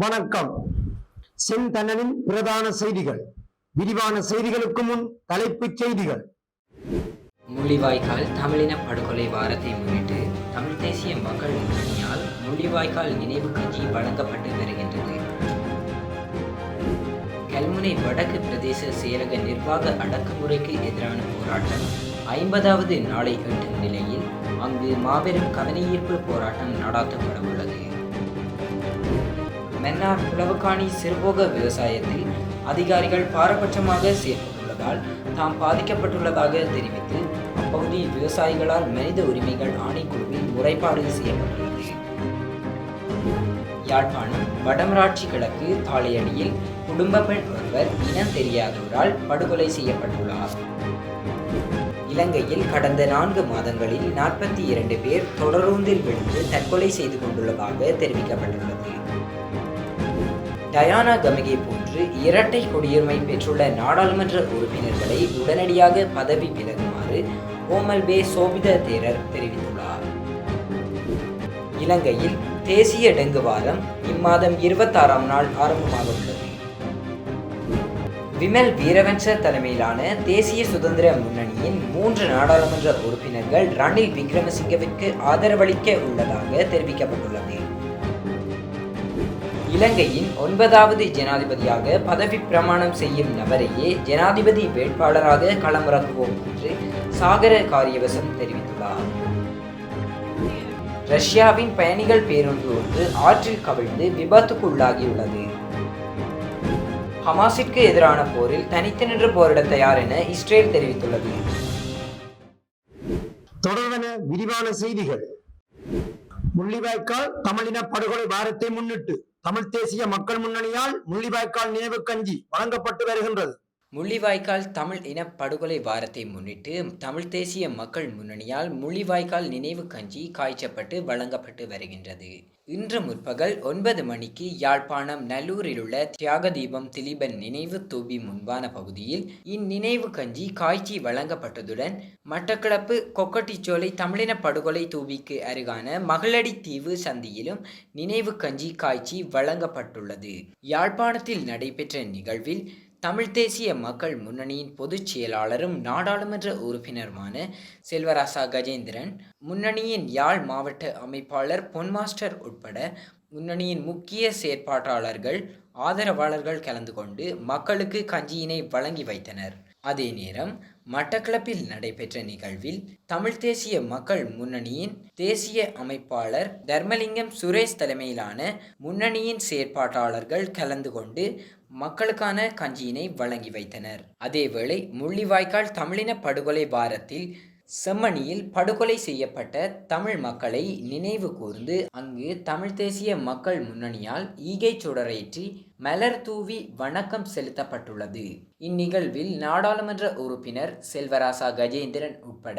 வணக்கம். செந்தனலின் பிரதான செய்திகள். விரிவான செய்திகளுக்கு முன் தலைப்புச் செய்திகள். முள்ளிவாய்க்கால் தமிழின படுகொலை வாரத்தை முன்னிட்டு தமிழ் தேசிய மக்கள் முன்னணியால் முள்ளிவாய்க்கால் நினைவு கட்சி வழங்கப்பட்டு வருகின்றது. கல்முனை வடக்கு பிரதேச செயலக நிர்வாக அடக்குமுறைக்கு எதிரான போராட்டம் ஐம்பதாவது நாளை எட்டும் நிலையில் அங்கு மாபெரும் கவனஈர்ப்பு போராட்டம் நடாத்தப்பட உள்ளது. மன்னார் புலவுக்காணி சிறுபோக விவசாயத்தில் அதிகாரிகள் பாரபட்சமாக செயல்பட்டுள்ளதால் தாம் பாதிக்கப்பட்டுள்ளதாக தெரிவித்து அப்பகுதி விவசாயிகளால் மனித உரிமைகள் ஆணைக்குழுவில் முறைப்பாடு செய்யப்பட்டுள்ளது. யாழ்ப்பாணம் வடமராட்சி கிழக்கு தாளையடியில் குடும்ப பெண் ஒருவர் இனம் தெரியாதவரால் படுகொலை செய்யப்பட்டுள்ளார். இலங்கையில் கடந்த நான்கு மாதங்களில் நாற்பத்தி இரண்டு பேர் தொடரூந்தில் விழுந்து தற்கொலை செய்து கொண்டுள்ளதாக தெரிவிக்கப்பட்டுள்ளது. டயானா கமிகை போன்று இரட்டை குடியுரிமை பெற்றுள்ள நாடாளுமன்ற உறுப்பினர்களை உடனடியாக பதவி விலகுமாறு ஓமல்பே சோபித தேரர் தெரிவித்துள்ளார். இலங்கையில் தேசிய டெங்கு வாரம் இம்மாதம் இருபத்தாறாம் நாள் ஆரம்பமாக உள்ளது. விமல் வீரவன்ச தலைமையிலான தேசிய சுதந்திர முன்னணியின் மூன்று நாடாளுமன்ற உறுப்பினர்கள் ரணில் விக்ரமசிங்கவிற்கு ஆதரவளிக்க உள்ளதாக தெரிவிக்கப்பட்டுள்ளது. இலங்கையின் ஒன்பதாவது ஜனாதிபதியாக பதவி பிரமாணம் செய்யும் நபரையே ஜனாதிபதி வேட்பாளராக களமிறக்குவோம் என்று சாகர காரியவசம் தெரிவித்துள்ளார். ரஷ்யாவின் பயணிகள் பேருந்து ஒன்று ஆற்றில் கவிழ்ந்து விபத்துக்குள்ளாகியுள்ளது. ஹமாஸிற்கு எதிரான போரில் தனித்து நின்று போரிட தயார் என இஸ்ரேல் தெரிவித்துள்ளது. தொடர்வன விரிவான செய்திகள். முள்ளிவாய்க்கால் தமிழின படுகொலை வாரத்தை முன்னிட்டு தமிழ் தேசிய மக்கள் முன்னணியால் முள்ளிவாய்க்கால் நினைவு கஞ்சி வழங்கப்பட்டு வருகின்றது. முள்ளிவாய்க்கால் தமிழ் இன படுகொலை வாரத்தை முன்னிட்டு தமிழ் தேசிய மக்கள் முன்னணியால் முள்ளிவாய்க்கால் நினைவு கஞ்சி காய்ச்சப்பட்டு வழங்கப்பட்டு வருகின்றது. இன்று முற்பகல் ஒன்பது மணிக்கு யாழ்ப்பாணம் நல்லூரில் உள்ள தியாக தீபம் திலீபன் நினைவு தூபி முன்பான பகுதியில் இந்நினைவு கஞ்சி காய்ச்சி வழங்கப்பட்டதுடன் மட்டக்களப்பு கொக்கட்டிச்சோலை தமிழின படுகொலை தூபிக்கு அருகான மகளடி தீவு சந்தியிலும் நினைவு கஞ்சி காய்ச்சி வழங்கப்பட்டுள்ளது. யாழ்ப்பாணத்தில் நடைபெற்ற நிகழ்வில் தமிழ் தேசிய மக்கள் முன்னணியின் பொதுச் செயலாளரும் நாடாளுமன்ற உறுப்பினருமான செல்வராசா கஜேந்திரன் முன்னணியின் யாழ் மாவட்ட அமைப்பாளர் பொன்மாஸ்டர் உட்பட முன்னணியின் முக்கிய செயற்பாட்டாளர்கள் ஆதரவாளர்கள் கலந்து கொண்டு மக்களுக்கு கஞ்சியினை வழங்கி வைத்தனர். அதே நேரம் மட்டக்களப்பில் நடைபெற்ற நிகழ்வில் தமிழ் தேசிய மக்கள் முன்னணியின் தேசிய அமைப்பாளர் தர்மலிங்கம் சுரேஷ் தலைமையிலான முன்னணியின் செயற்பாட்டாளர்கள் கலந்து கொண்டு மக்களுக்கான கஞ்சியினை வழங்கி வைத்தனர். அதேவேளை முள்ளிவாய்க்கால் தமிழின படுகொலை வாரத்தில் செம்மணியில் படுகொலை செய்யப்பட்ட தமிழ் மக்களை நினைவு கூர்ந்து அங்கு தமிழ் தேசிய மக்கள் முன்னணியால் ஈகை சுடரேற்றி மலர் தூவி வணக்கம் செலுத்தப்பட்டுள்ளது. இந்நிகழ்வில் நாடாளுமன்ற உறுப்பினர் செல்வராசா கஜேந்திரன் உட்பட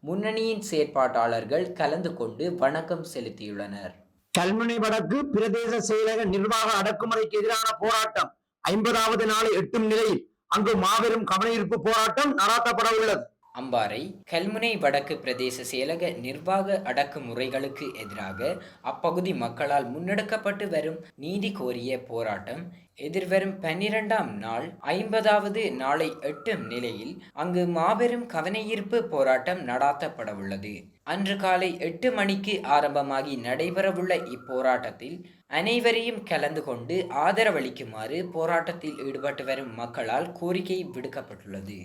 முன்னணியின் செயற்பாட்டாளர்கள் கலந்து கொண்டு வணக்கம் செலுத்தியுள்ளனர். கல்முனை வடக்கு பிரதேச செயலக நிர்வாக அடக்குமுறைக்கு எதிரான போராட்டம் ஐம்பதாவது நாளை எட்டும் நிலையில் அங்கு மாபெரும் கவனஈர்ப்பு போராட்டம் நடாத்தப்பட உள்ளது அம்பாறை கல்முனை வடக்கு பிரதேச செயலக நிர்வாக அடக்குமுறைகளுக்கு எதிராக அப்பகுதி மக்களால் முன்னெடுக்கப்பட்டு வரும் நீதி கோரிய போராட்டம் எதிர்வரும் பன்னிரண்டாம் நாள் ஐம்பதாவது நாளை எட்டும் நிலையில் அங்கு மாபெரும் கவனஈர்ப்பு போராட்டம் நடாத்தப்படவுள்ளது. அன்று காலை எட்டு மணிக்கு ஆரம்பமாகி நடைபெறவுள்ள இப்போராட்டத்தில் அனைவரையும் கலந்து கொண்டு ஆதரவளிக்குமாறு போராட்டத்தில் ஈடுபட்டு வரும் மக்களால் கோரிக்கை விடுக்கப்பட்டுள்ளது.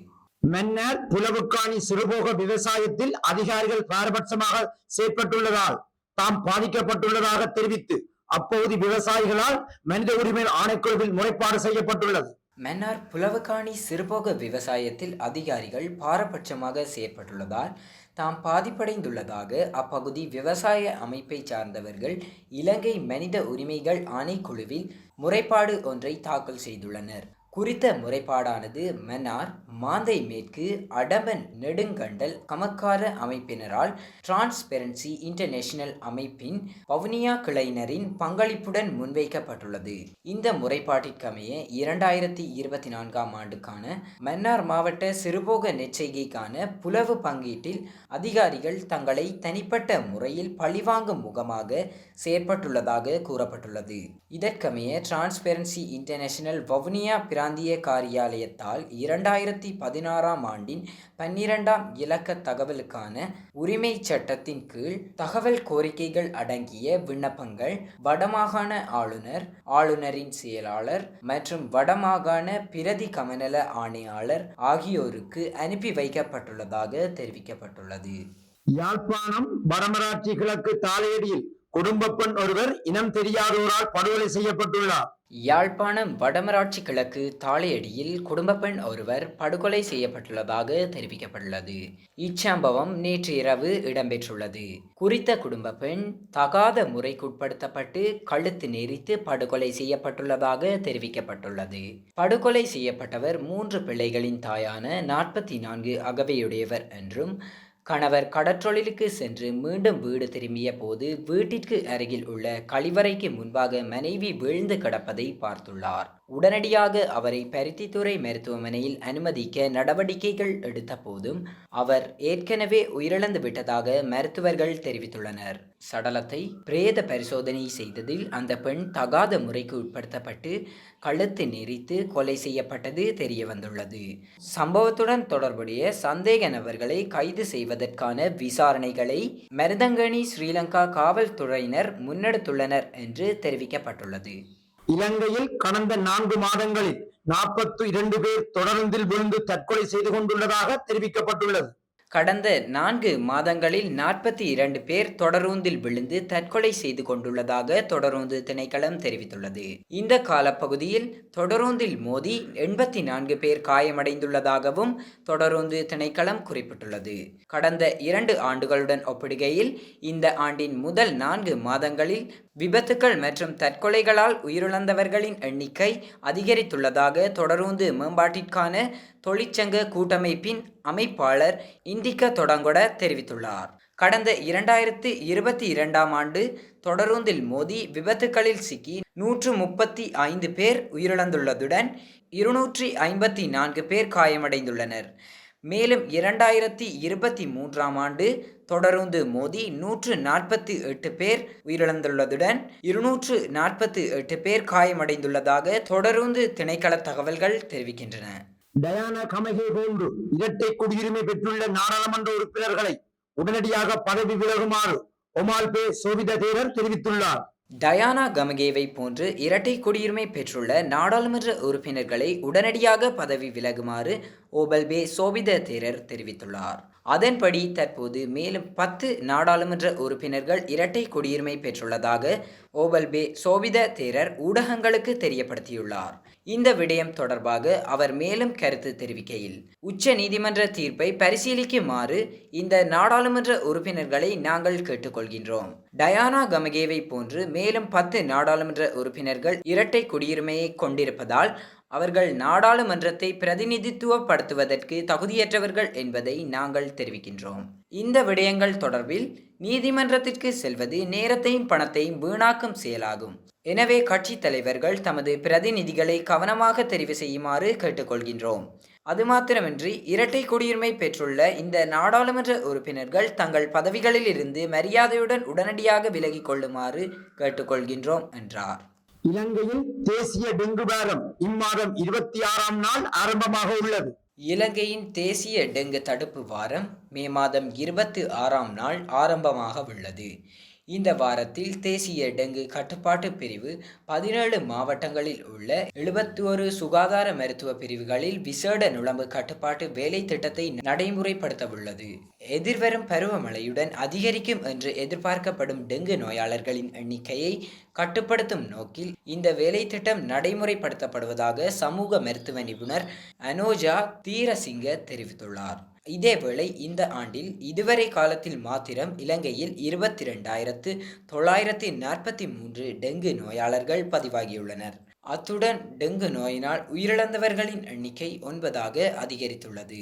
மன்னர் புலவுக்காணி சிறுபோக விவசாயத்தில் அதிகாரிகள் பாரபட்சமாக செயற்பட்டுள்ளதால் தாம் பாதிக்கப்பட்டுள்ளதாக தெரிவித்து அப்போது விவசாயிகளால் மனித உரிமை ஆணைக்குழுவில் முறைப்பாடு செய்யப்பட்டுள்ளது. மன்னார் புலவுக்காணி சிறுபோக விவசாயத்தில் அதிகாரிகள் பாரபட்சமாக செயற்பட்டுள்ளதால் தாம் பாதிப்படைந்துள்ளதாக அப்பகுதி விவசாய அமைப்பை சார்ந்தவர்கள் இலங்கை மனித உரிமைகள் ஆணைக்குழுவில் முறைப்பாடு ஒன்றை தாக்கல் செய்துள்ளனர். குறித்த முறைப்பாடானது மன்னார் மாந்தை மேற்கு அடமன் நெடுங்கண்டல் கமக்கார அமைப்பினரால் டிரான்ஸ்பெரன்சி இன்டர்நேஷனல் அமைப்பின் வவுனியா கிளையினரின் பங்களிப்புடன் முன்வைக்கப்பட்டுள்ளது. இந்த முறைப்பாட்டிற்கமைய இரண்டாயிரத்தி இருபத்தி நான்காம் ஆண்டுக்கான மன்னார் மாவட்ட சிறுபோக நெச்செய்கைக்கான புலவு பங்கீட்டில் அதிகாரிகள் தங்களை தனிப்பட்ட முறையில் பழிவாங்கும் முகமாக செயற்பட்டுள்ளதாக கூறப்பட்டுள்ளது. இதற்கமைய டிரான்ஸ்பெரன்சி இன்டர்நேஷனல் வவுனியா பிராந்திய காரியாலயத்தால் இரண்டாயிரத்தி பதினாறாம் ஆண்டின் பன்னிரெண்டாம் இலக்க தகவலுக்கான உரிமை சட்டத்தின் கீழ் தகவல் கோரிக்கைகள் அடங்கிய விண்ணப்பங்கள் வடமாகாண ஆளுநர் ஆளுநரின் செயலாளர் மற்றும் வடமாகாண பிரதி கமநல ஆணையாளர் ஆகியோருக்கு அனுப்பி வைக்கப்பட்டுள்ளதாக தெரிவிக்கப்பட்டுள்ளது. யாழ்ப்பாணம் வடமராட்சி கிழக்கு தாளையடியில் குடும்ப பெண் ஒருவர் இனம் தெரியாதோரால் படுகொலை செய்யப்பட்டுள்ளார். யாழ்ப்பாணம் வடமராட்சி கிழக்கு தாளையடியில் குடும்ப பெண் ஒருவர் படுகொலை செய்யப்பட்டுள்ளதாக தெரிவிக்கப்பட்டுள்ளது. இச்சம்பவம் நேற்று இரவு இடம்பெற்றுள்ளது. குறித்த குடும்ப பெண் தகாத முறைக்குட்படுத்தப்பட்டு கழுத்து நெரித்து படுகொலை செய்யப்பட்டுள்ளதாக தெரிவிக்கப்பட்டுள்ளது. படுகொலை செய்யப்பட்டவர் மூன்று பிள்ளைகளின் தாயான நாற்பத்தி நான்கு அகவையுடையவர் என்றும் கணவர் கடற்றொழிலுக்கு சென்று மீண்டும் வீடு திரும்பிய போது வீட்டிற்கு அருகில் உள்ள கழிவறைக்கு முன்பாக மனைவி வீழ்ந்து கிடப்பதை பார்த்துள்ளார். உடனடியாக அவரை பருத்தித்துறை மருத்துவமனையில் அனுமதிக்க நடவடிக்கைகள் எடுத்த போதும் அவர் ஏற்கனவே உயிரிழந்து விட்டதாக மருத்துவர்கள் தெரிவித்துள்ளனர். சடலத்தை பிரேத பரிசோதனை செய்ததில் அந்த பெண் தகாத முறைக்கு உட்படுத்தப்பட்டு கழுத்து நெரித்து கொலை செய்யப்பட்டது தெரிய வந்துள்ளது சம்பவத்துடன் தொடர்புடைய சந்தேக நபர்களை கைது செய்வதற்கான விசாரணைகளை மருதங்கணி ஸ்ரீலங்கா காவல்துறையினர் முன்னெடுத்துள்ளனர் என்று தெரிவிக்கப்பட்டுள்ளது. இலங்கையில் கடந்த நான்கு மாதங்களில் நாற்பத்தி இரண்டு பேர் தொடர்ந்தில் விழுந்து தற்கொலை செய்து கொண்டுள்ளதாக தெரிவிக்கப்பட்டுள்ளது. கடந்த நான்கு மாதங்களில் நாற்பத்தி இரண்டு பேர் தொடரூந்தில் விழுந்து தற்கொலை செய்து கொண்டுள்ளதாக தொடரூந்து திணைக்களம் தெரிவித்துள்ளது. இந்த காலப்பகுதியில் தொடரூந்தில் மோதி எண்பத்தி நான்கு பேர் காயமடைந்துள்ளதாகவும் தொடரூந்து திணைக்களம் குறிப்பிட்டுள்ளது. கடந்த இரண்டு ஆண்டுகளுடன் ஒப்பிடுகையில் இந்த ஆண்டின் முதல் நான்கு மாதங்களில் விபத்துக்கள் மற்றும் தற்கொலைகளால் உயிரிழந்தவர்களின் எண்ணிக்கை அதிகரித்துள்ளதாக தொடரூந்து மேம்பாட்டிற்கான தொழிற்சங்க கூட்டமைப்பின் அமைப்பாளர் இண்டிகா தொடங்கொட தெரிவித்துள்ளார். கடந்த இரண்டாயிரத்து இருபத்தி இரண்டாம் ஆண்டு தொடருந்தில் மோதி விபத்துகளில் சிக்கி நூற்று முப்பத்தி ஐந்து பேர் உயிரிழந்துள்ளதுடன் இருநூற்றி ஐம்பத்தி நான்கு பேர் காயமடைந்துள்ளனர். மேலும் இரண்டாயிரத்தி இருபத்தி மூன்றாம் ஆண்டு தொடருந்து மோதி நூற்று நாற்பத்தி எட்டு பேர் உயிரிழந்துள்ளதுடன் இருநூற்று நாற்பத்தி எட்டு பேர் காயமடைந்துள்ளதாக தொடருந்து திணைக்கள தகவல்கள் தெரிவிக்கின்றன. டயானா கமகே போன்று இரட்டை குடியுரிமை பெற்றுள்ள நாடாளுமன்ற உறுப்பினர்களை உடனடியாக பதவி விலகுமாறு ஒமால் பே சோபித தேரர் தெரிவித்துள்ளார். டயானா கமகேவை போன்று இரட்டை குடியுரிமை பெற்றுள்ள நாடாளுமன்ற உறுப்பினர்களை உடனடியாக பதவி விலகுமாறு ஓபல்பே சோபித தேரர் தெரிவித்துள்ளார். அதன்படி தற்போது மேலும் பத்து நாடாளுமன்ற உறுப்பினர்கள் இரட்டை குடியுரிமை பெற்றுள்ளதாக ஓபல்பே சோபித தேரர் ஊடகங்களுக்கு தெரியப்படுத்தியுள்ளார். இந்த விடயம் தொடர்பாக அவர் மேலும் கருத்து தெரிவிக்கையில் உச்ச நீதிமன்ற தீர்ப்பை பரிசீலிக்குமாறு இந்த நாடாளுமன்ற உறுப்பினர்களை நாங்கள் கேட்டுக்கொள்கின்றோம். டயானா கமகேவை போன்று மேலும் பத்து நாடாளுமன்ற உறுப்பினர்கள் இரட்டை குடியுரிமையை கொண்டிருப்பதால் அவர்கள் நாடாளுமன்றத்தை பிரதிநிதித்துவப்படுத்துவதற்கு தகுதியற்றவர்கள் என்பதை நாங்கள் தெரிவிக்கின்றோம். இந்த விடயங்கள் தொடர்பில் நீதிமன்றத்திற்கு செல்வது நேரத்தையும் பணத்தையும் வீணாக்கும் செயலாகும். எனவே கட்சித் தலைவர்கள் தமது பிரதிநிதிகளை கவனமாக தெரிவு செய்யுமாறு கேட்டுக்கொள்கின்றோம். அது மாத்திரமின்றி இரட்டை குடியுரிமை பெற்றுள்ள இந்த நாடாளுமன்ற உறுப்பினர்கள் தங்கள் பதவிகளில் இருந்து மரியாதையுடன் உடனடியாக விலகிக் கொள்ளுமாறு கேட்டுக்கொள்கின்றோம் என்றார். இலங்கையில் தேசிய டெங்கு வாரம் இம்மாதம் இருபத்தி ஆறாம் நாள் ஆரம்பமாக உள்ளது. இலங்கையின் தேசிய டெங்கு தடுப்பு வாரம் மே மாதம் இருபத்தி ஆறாம் நாள் ஆரம்பமாக உள்ளது. இந்த வாரத்தில் தேசிய டெங்கு கட்டுப்பாட்டு பிரிவு பதினேழு மாவட்டங்களில் உள்ள எழுபத்தி ஒரு சுகாதார மருத்துவ பிரிவுகளில் விசேட நுழம்பு கட்டுப்பாட்டு வேலை திட்டத்தை நடைமுறைப்படுத்தவுள்ளது. எதிர்வரும் பருவமழையுடன் அதிகரிக்கும் என்று எதிர்பார்க்கப்படும் டெங்கு நோயாளர்களின் எண்ணிக்கையை கட்டுப்படுத்தும் நோக்கில் இந்த வேலை திட்டம் நடைமுறைப்படுத்தப்படுவதாக சமூக மருத்துவ நிபுணர் அனோஜா தீரசிங்க தெரிவித்துள்ளார். இதேவேளை இந்த ஆண்டில் இதுவரை காலத்தில் மாத்திரம் இலங்கையில் இருபத்தி ரெண்டாயிரத்து தொள்ளாயிரத்தி நாற்பத்தி மூன்று டெங்கு நோயாளர்கள் பதிவாகியுள்ளனர். அத்துடன் டெங்கு நோயினால் உயிரிழந்தவர்களின் எண்ணிக்கை ஒன்பதாக அதிகரித்துள்ளது.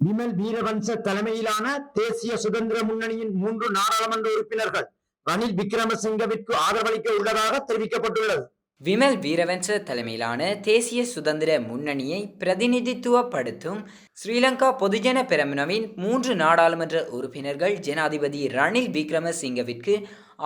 விமல் வீரவன்ச தலைமையிலான தேசிய சுதந்திர முன்னணியின் மூன்று நாடாளுமன்ற உறுப்பினர்கள் ரணில் விக்ரமசிங்கவிற்கு ஆதரவளிக்க உள்ளதாக தெரிவிக்கப்பட்டுள்ளது. விமல் வீரவன்ச தலைமையிலான தேசிய சுதந்திர முன்னணியை பிரதிநிதித்துவப்படுத்தும் ஸ்ரீலங்கா பொதுஜன பெரமுனவின் மூன்று நாடாளுமன்ற உறுப்பினர்கள் ஜனாதிபதி ரணில் விக்ரமசிங்கவிற்கு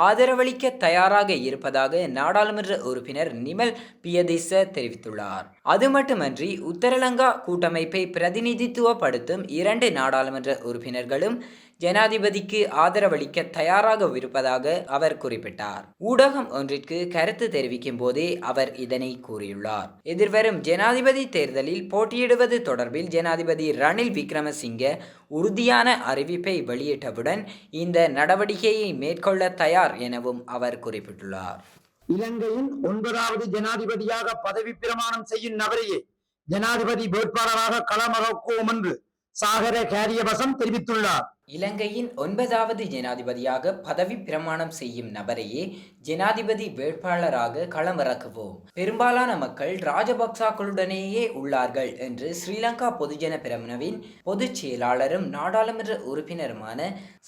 ஆதரவளிக்க தயாராக இருப்பதாக நாடாளுமன்ற உறுப்பினர் நிமல் பியதிச தெரிவித்துள்ளார். அது மட்டுமன்றி உத்தரலங்கா கூட்டமைப்பை பிரதிநிதித்துவப்படுத்தும் இரண்டு நாடாளுமன்ற உறுப்பினர்களும் ஜனாதிபதிக்கு ஆதரவளிக்க தயாராக இருப்பதாக அவர் குறிப்பிட்டார். ஊடகம் ஒன்றிற்கு கருத்து தெரிவிக்கும் போதே அவர் இதனை கூறியுள்ளார். எதிர்வரும் ஜனாதிபதி தேர்தலில் போட்டியிடுவது தொடர்பில் ஜனாதிபதி ரணில் விக்ரமசிங்க உறுதியான அறிவிப்பை வெளியிட்டவுடன் இந்த நடவடிக்கையை மேற்கொள்ள தயார் எனவும் அவர் குறிப்பிட்டுள்ளார். இலங்கையின் ஒன்பதாவது ஜனாதிபதியாக பதவி பிரமாணம் செய்யும் நபரையே ஜனாதிபதி வேட்பாளராக களமிறக்குவோம் என்று சாகர கேரியவசம் தெரிவித்துள்ளார். இலங்கையின் ஒன்பதாவது ஜனாதிபதியாக பதவி பிரமாணம் செய்யும் நபரையே ஜனாதிபதி வேட்பாளராக களமிறக்குவோம். பெரும்பாலான மக்கள் ராஜபக்சாக்களுடனேயே உள்ளார்கள் என்று ஸ்ரீலங்கா பொதுஜன பிரமுனவின் பொதுச் செயலாளரும் நாடாளுமன்ற உறுப்பினருமான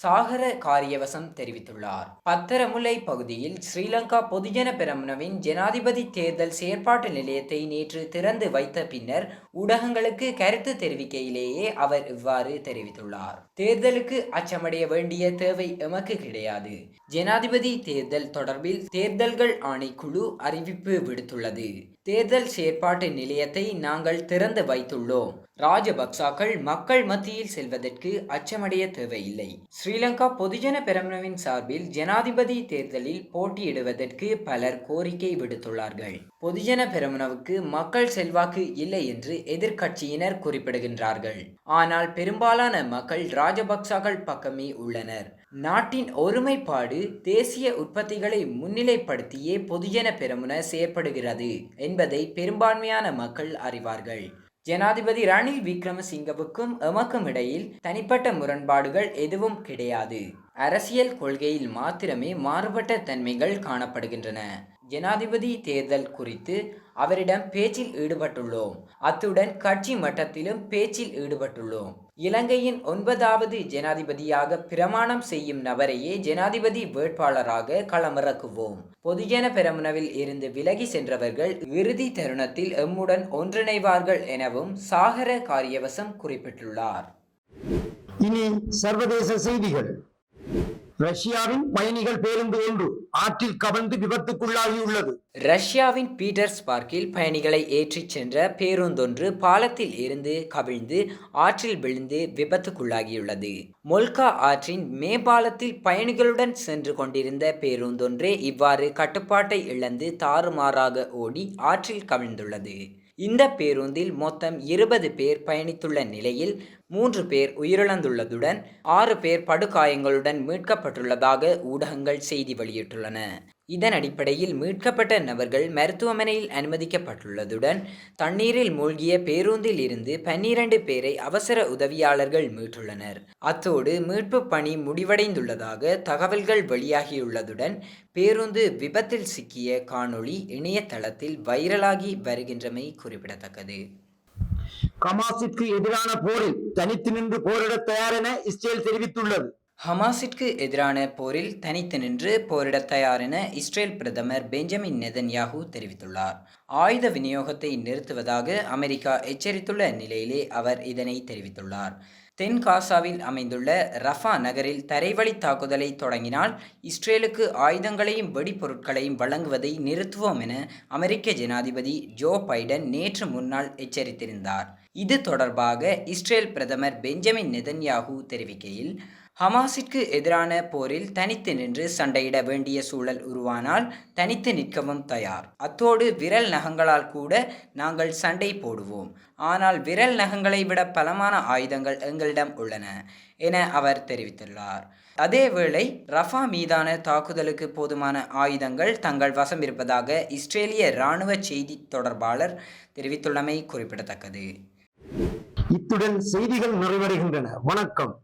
சாகர காரியவசம் தெரிவித்துள்ளார். பத்தரமுல்லை பகுதியில் ஸ்ரீலங்கா பொதுஜன பிரமுனவின் ஜனாதிபதி தேர்தல் செயற்பாட்டு நிலையத்தை நேற்று திறந்து வைத்த பின்னர் ஊடகங்களுக்கு கருத்து தெரிவிக்கையிலேயே அவர் இவ்வாறு தெரிவித்துள்ளார். தேர்தலுக்கு அச்சமடைய வேண்டிய தேவை எமக்கு கிடையாது. ஜனாதிபதி தேர்தல் தொடர்பில் தேர்தல்கள் ஆணைக்குழு அறிவிப்பு விடுத்துள்ளது. தேர்தல் செயற்பாட்டு நிலையத்தை நாங்கள் திறந்து வைத்துள்ளோம். ராஜபக்சாக்கள் மக்கள் மத்தியில் செல்வதற்கு அச்சமடைய தேவையில்லை. ஸ்ரீலங்கா பொதுஜன பெரமுனவின் சார்பில் ஜனாதிபதி தேர்தலில் போட்டியிடுவதற்கு பலர் கோரிக்கை விடுத்துள்ளார்கள். பொதுஜன பெருமனவுக்கு மக்கள் செல்வாக்கு இல்லை என்று எதிர்க்கட்சியினர் குறிப்பிடுகின்றார்கள். ஆனால் பெரும்பாலான மக்கள் ராஜபக்சாக்கள் பக்கமே உள்ளனர். நாட்டின் ஒருமைப்பாடு தேசிய உற்பத்திகளை முன்னிலைப்படுத்தியே பொதுஜன பெருமுன செயற்படுகிறது என்பதை பெரும்பான்மையான மக்கள் அறிவார்கள். ஜனாதிபதி ரணில் விக்ரமசிங்கவுக்கும் எமக்கும் இடையில் தனிப்பட்ட முரண்பாடுகள் எதுவும் கிடையாது. அரசியல் கொள்கையில் மாத்திரமே மாறுபட்ட தன்மைகள் காணப்படுகின்றன. ஜனாதிபதி தேர்தல் குறித்து அவரிடம் பேச்சில் ஈடுபட்டுள்ளோம். அத்துடன் கட்சி மட்டத்திலும் பேச்சில் ஈடுபட்டுள்ளோம். இலங்கையின் ஒன்பதாவது ஜனாதிபதியாக பிரமாணம் செய்யும் நபரையே ஜனாதிபதி வேட்பாளராக களமிறக்குவோம். பொதுஜன பெரமுனவில் இருந்து விலகி சென்றவர்கள் இறுதி தருணத்தில் எம்முடன் ஒன்றிணைவார்கள் எனவும் சாகர காரியவசம் குறிப்பிட்டுள்ளார். இனி சர்வதேச செய்திகள். ரஷ்யாவின் பயணிகள் பேருந்து ஒன்று ஆற்றில் கவிழ்ந்து விபத்துக்குள்ளாகியுள்ளது. ரஷ்யாவின் பீட்டர்ஸ் பார்க்கில் பயணிகளை ஏற்றிச் சென்ற பேருந்தொன்று பாலத்தில் இருந்து கவிழ்ந்து ஆற்றில் விழுந்து விபத்துக்குள்ளாகியுள்ளது. மொல்கா ஆற்றின் மேம்பாலத்தில் பயணிகளுடன் சென்று கொண்டிருந்த பேருந்தொன்றே இவ்வாறு கட்டுப்பாட்டை இழந்து தாறுமாறாக ஓடி ஆற்றில் கவிழ்ந்துள்ளது. இந்த பேருந்தில் மொத்தம் இருபது பேர் பயணித்துள்ள நிலையில் மூன்று பேர் உயிரிழந்துள்ளதுடன் ஆறு பேர் படுகாயங்களுடன் மீட்கப்பட்டுள்ளதாக ஊடகங்கள் செய்தி வெளியிட்டுள்ளன. இதன் அடிப்படையில் மீட்கப்பட்ட நபர்கள் மருத்துவமனையில் அனுமதிக்கப்பட்டுள்ளதுடன் தண்ணீரில் மூழ்கிய பேருந்தில் இருந்து பன்னிரண்டு பேரை அவசர உதவியாளர்கள் மீட்டுள்ளனர். அத்தோடு மீட்பு பணி முடிவடைந்துள்ளதாக தகவல்கள் வெளியாகியுள்ளதுடன் பேருந்து விபத்தில் சிக்கிய காணொளி இணையதளத்தில் வைரலாகி வருகின்றமை குறிப்பிடத்தக்கது. கமாசிற்கு எதிரான போரில் தனித்து நின்று போரிட தயார் என இஸ்ரேல் தெரிவித்துள்ளது. ஹமாஸிற்கு எதிரான போரில் தனித்து நின்று போரிட தயார் என இஸ்ரேல் பிரதமர் பெஞ்சமின் நெதன்யாகு தெரிவித்துள்ளார். ஆயுத விநியோகத்தை நிறுத்துவதாக அமெரிக்கா எச்சரித்துள்ள நிலையிலே அவர் இதனை தெரிவித்துள்ளார். தென் காசாவில் அமைந்துள்ள ரஃபா நகரில் தரைவழி தாக்குதலை தொடங்கினால் இஸ்ரேலுக்கு ஆயுதங்களையும் வெடிப்பொருட்களையும் வழங்குவதை நிறுத்துவோம் என அமெரிக்க ஜனாதிபதி ஜோ பைடன் நேற்று முன்னாள் எச்சரித்திருந்தார். இது தொடர்பாக இஸ்ரேல் பிரதமர் பெஞ்சமின் நெதன்யாகு தெரிவிக்கையில் ஹமாஸிற்கு எதிரான போரில் தனித்து நின்று சண்டையிட வேண்டிய சூழல் உருவானால் தனித்து நிற்கவும் தயார். அத்தோடு விரல் நகங்களால் கூட நாங்கள் சண்டை போடுவோம். ஆனால் விரல் நகங்களை விட பலமான ஆயுதங்கள் எங்களிடம் உள்ளன என அவர் தெரிவித்துள்ளார். அதேவேளை ரஃபா மீதான தாக்குதலுக்கு போதுமான ஆயுதங்கள் தங்கள் வசம் இருப்பதாக இஸ்ரேலிய இராணுவ செய்தி தொடர்பாளர் தெரிவித்துள்ளமை குறிப்பிடத்தக்கது. இத்துடன் செய்திகள் நிறைவடைகின்றன. வணக்கம்.